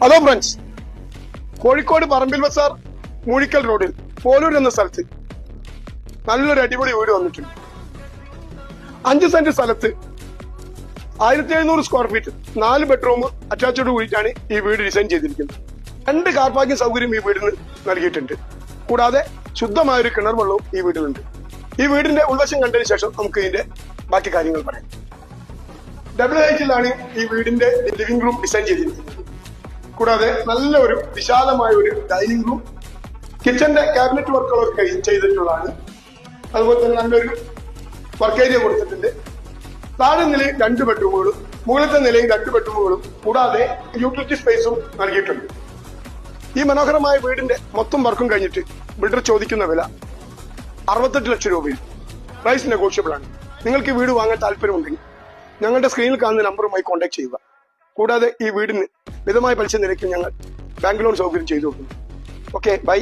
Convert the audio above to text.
Hello friends Kozhikode Parambil Bazar Moozhikkal റോഡിൽ പോലൂർ എന്ന സ്ഥലത്ത് നല്ലൊരു അടിപൊളി വീട് വന്നിട്ടുണ്ട്. അഞ്ച് സെന്റ് സ്ഥലത്ത് ആയിരത്തി എഴുന്നൂറ് സ്ക്വയർ ഫീറ്റ് നാല് ബെഡ്റൂം അറ്റാച്ചോട് കൂടിയിട്ടാണ് ഈ വീട് ഡിസൈൻ ചെയ്തിരിക്കുന്നത്. രണ്ട് കാർ പാർക്കിംഗ് സൗകര്യം ഈ വീടിന് നൽകിയിട്ടുണ്ട്. കൂടാതെ ശുദ്ധമായ ഒരു കിണർ വെള്ളവും ഈ വീട്ടിലുണ്ട് ഈ വീടിന്റെ ഉൾവശം കണ്ടതിന് ശേഷം നമുക്ക് ഇതിന്റെ ബാക്കി കാര്യങ്ങൾ പറയാം. ഡബിൾ ഹൈറ്റിലാണ് ഈ വീടിന്റെ ലിവിംഗ് റൂം ഡിസൈൻ ചെയ്തിരിക്കുന്നത്. കൂടാതെ നല്ല ഒരു വിശാലമായ ഒരു ഡൈനിങ് റൂം കിച്ചന്റെ ക്യാബിനറ്റ് വർക്കുകളൊക്കെ ചെയ്തിട്ടുള്ളതാണ്. അതുപോലെ തന്നെ നല്ലൊരു വർക്ക് ഏരിയ കൊടുത്തിട്ടുണ്ട്. താഴെ നിലയിൽ രണ്ട് ബെഡ്റൂമുകളും മുകളിലത്തെ നിലയിൽ രണ്ട് ബെഡ്റൂമുകളും കൂടാതെ യൂട്ടിലിറ്റി സ്പേസും നൽകിയിട്ടുണ്ട്. ഈ മനോഹരമായ വീടിന്റെ മൊത്തം വർക്കും കഴിഞ്ഞിട്ട് ബിൽഡർ ചോദിക്കുന്ന വില അറുപത്തെട്ട് ലക്ഷം രൂപയും. പ്രൈസ് നെഗോഷ്യബിൾ ആണ്. നിങ്ങൾക്ക് വീട് വാങ്ങാൻ താല്പര്യമുണ്ടെങ്കിൽ ഞങ്ങളുടെ സ്ക്രീനിൽ കാണുന്ന നമ്പറുമായി കോൺടാക്ട് ചെയ്യുക. കൂടാതെ ഈ വീടിന് മിതമായ പലിശ നിരക്കിൽ ഞങ്ങൾ ബാങ്ക് ലോൺ സൗകര്യം ചെയ്തു കൊടുക്കുന്നു ഓക്കെ ബൈ